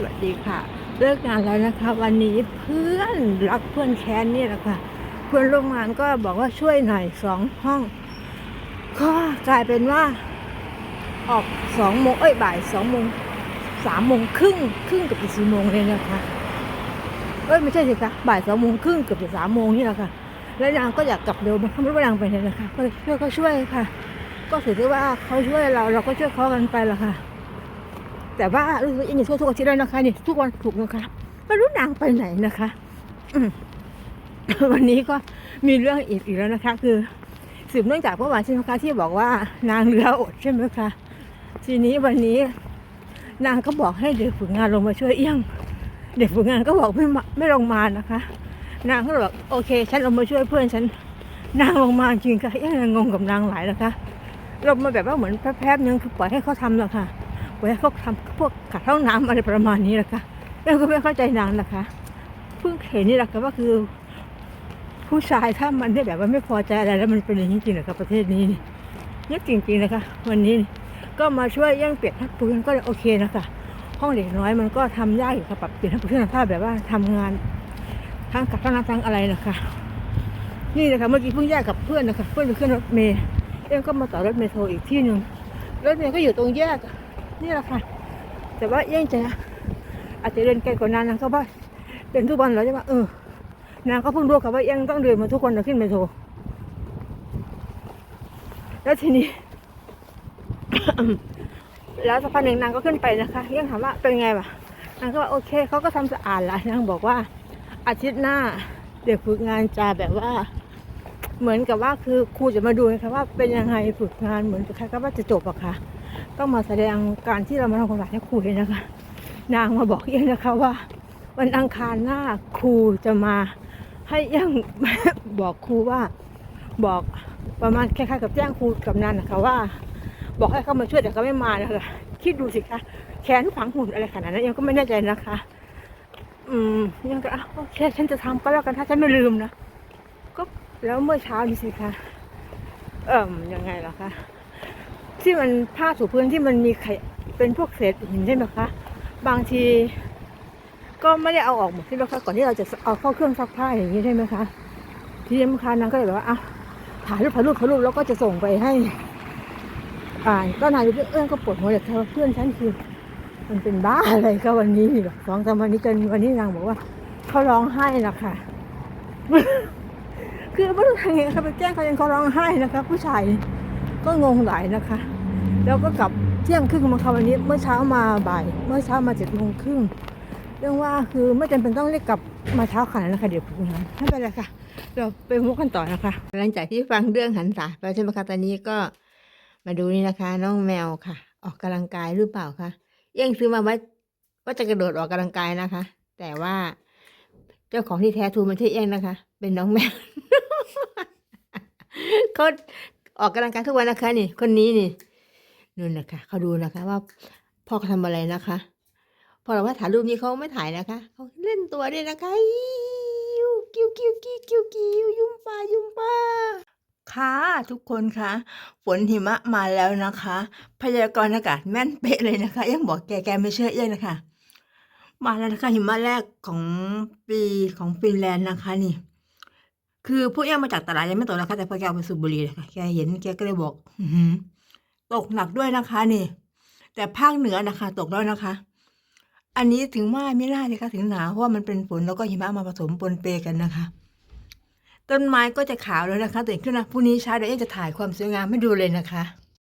สวัสดีค่ะ เลิกงานแล้วนะคะ วันนี้เพื่อนรักเพื่อนแค้นนี่แหละค่ะเพื่อนร่วมงานก็บอกว่าช่วยหน่อยสองห้อง ก็กลายเป็นว่า ออกสองโมงเอ้ยบ่ายสองโมงสามโมงครึ่งครึ่งเกับสี่โมงเลยนะคะเอ้ยไม่ใช่สิคะบ่ายสองโมงครึ่งเกือบจะสามโมงนี่แหละค่ะ แล้วนางก็อยากกลับเร็วมันไม่รู้ว่านางไปไหนนะคะก็เลยช่วยก็ช่วยค่ะ ก็ถือได้ว่าเขาช่วยเราเราก็ช่วยเขากันไปละค่ะ แต่ว่ารู้สึกว่าอินอย่าช่วยทุกอาทิตย์เลยนะคะนี่ทุกวันถูกนะคะไม่รู้นางไปไหนนะคะวันนี้ก็มีเรื่องอีกอีกแล้วนะคะ คือสืบเนื่องจากเมื่อวานใช่ไหมคะที่บอกว่านางเรืออดใช่ไหมคะทีนี้วันนี้นางก็บอกให้เด็กฝึกงานลงมาช่วยเอี้ยง เด็กฝึกงานก็บอกไม่ไม่ลงมานะคะ นางก็บอกโอเค ฉันลงมาช่วยเพื่อนฉันนางลงมาจริงค่ะเอี้ยงงงกับนางหลายนะคะลงมาแบบว่าเหมือนแป๊บๆนึงคือปล่อยให้เขาทำแหละค่ะ ปล่อยให้เขาทำพวกขัดห้องน้ำอะไรประมาณนี้แหละคะเอี้ยงก็ไม่เข้าใจนางนะคะเพิ่งเห็นนี่แหละค่ะว่าคือ ผู้ชายถ้ามันได้แบบว่าไม่พอใจอะไรแล้วมันเป็นอย่างนี้จริงๆเหรอครับประเทศนี้นี่นี่จริงๆนะคะ วันนี้ก็มาช่วยแย่งเปลี่ยนทักปืนก็โอเคนะคะห้องเด็กน้อยมันก็ทำยากอยู่ค่ะปรับเปลี่ยนทักปืนภาพแบบว่าทำงานทั้งกับทั้งน้ำทั้งอะไรนะคะ นี่นะคะเมื่อกี้เพิ่งแยกกับเพื่อนนะคะ เพื่อนไปขึ้นรถเมล์เอ็มก็มาต่อรถเมล์โทรอีกที่หนึ่งรถเมล์ก็อยู่ตรงแยก นี่แหละค่ะ แต่ว่าเอ็งจะอาจจะเดินไกลกว่านั้นนะก็ว่าเดินทุกวันเหรอใช่ปะเออนางก็เพิ่งรู้ค่ะว่ายังต้องเดินมาทุกคนนะขึ้นไปโทรแล้วทีนี้ แล้วสักพักหนึ่งนางก็ขึ้นไปนะคะยังถามว่าเป็นไงวะนางก็ว่าโอเคเขาก็ทำสะอาดละนางบอกว่าอาทิตย์หน้าเด็กฝึกงานจะแบบว่า เหมือนกับว่าคือครูจะมาดูนะคะว่าเป็นยังไงฝึกงานเหมือนกับใครก็ว่าจะจบอะค่ะ ต้องมาแสดงการที่เรามาทำความสะอาดให้ครูเห็นนะคะ นางมาบอกเองนะคะว่า วันอังคารหน้าครูจะมาให้ยังบอกครูว่าบอกประมาณคล้ายๆกับแจ้งครูกับนันนะคะว่า บอกให้เขามาช่วยแต่เขาไม่มานะคะคิดดูสิคะแขนฝังหุ่นอะไรขนาดนั้นยังก็ไม่แน่ใจนะคะ อืมยังก็อะโอเคฉันจะทำก็แล้วกันถ้าฉันไม่ลืมนะก็แล้วเมื่อเช้านี่สิคะเอ่มยังไงล่ะคะ ที่มันผ้าถูพื้นที่มันมีไข่เป็นพวกเศษหินใช่ไหมคะ บางทีก็ไม่ได้เอาออกหมดใช่ไหมคะก่อนที่เราจะเอาเข้าเครื่องซักผ้าอย่างนี้ใช่ไหมคะทีนี้ลูกค้านางก็เลยแบบว่าอะถ่ายรูปถ่ายรูปถ่ายรูปแล้วก็จะส่งไปให้ อ่าก็นายเอื้อนก็ปวดหัวแต่เธอเพื่อนฉันคือ มันเป็นบ้าอะไรก็วันนี้หรอกสองสามวันนี้จนวันนี้นางบอกว่าเขาร้องไห้นะคะคือไม่รู้ทำไงค่ะไปแจ้งเขายังเขาร้องไห้นะคะ ผู้ชาย ก็งงหลายนะคะ แล้วก็กลับเที่ยงครึ่งมาค่ะวันนี้ เมื่อเช้ามาบ่าย เมื่อเช้ามาเจ็ดโมงครึ่งเรื่องว่าคือไม่จำเป็นต้องเรียกกลับมาเช้าขนาดนั้นนะคะเดี๋ยวพูดนะไม่เป็นไรค่ะ เราไปมุกกันต่อนะคะ หลังจากที่ฟังเรื่องหันษาไปใช่ไหมคะตอนนี้ก็มาดูนี่นะคะ น้องแมวค่ะ ออกกำลังกายหรือเปล่าคะเอี้ยังซื้อมาไว้ว่าจะกระโดดออกกำลังกายนะคะ แต่ว่าเจ้าของที่แท้ทูมันใช่เอี้ยงนะคะ เป็นน้องแมวเขา ออกกำลังกายทุกวันนะคะนี่ คนนี้นี่นู่นนะคะเขาดูนะคะ ว่าพ่อเขาทำอะไรนะคะ พอเราว่าถ่ายรูปนี้เขาไม่ถ่ายนะคะเขาเล่นตัวด้วยนะคะคิวกิ้วกิ้วกิ้วกิ้วกิ้วยุ่มปลายุ่มปลาค่ะทุกคนคะฝนหิมะมาแล้วนะคะ พยากรณ์อากาศแม่นเป๊ะเลยนะคะ ยังบอกแกแกไม่เชื่อเอ้ยังนะคะ มาแล้วนะคะหิมะแรกของปีของฟินแลนด์นะคะนี่ คือพวกแยงมาจากตลาดยังไม่ตกนะคะแต่พอแกเอาไปสูบบุหรี่นะคะแกเห็นแกก็เลยบอกอืตกหนักด้วยนะคะนี่ แต่ภาคเหนือนะคะ ตกแล้วนะคะ อันนี้ถึงว่าไม่น่าเลยค่ะถึงหนาวเพราะว่ามันเป็นฝนแล้วก็หิมะมาผสมปนเปกันนะคะ ต้นไม้ก็จะขาวแล้วนะคะตื่นขึ้นนะพรุ่งนี้เช้าเดี๋ยวเอ็จะถ่ายความสวยงามให้ดูเลยนะคะ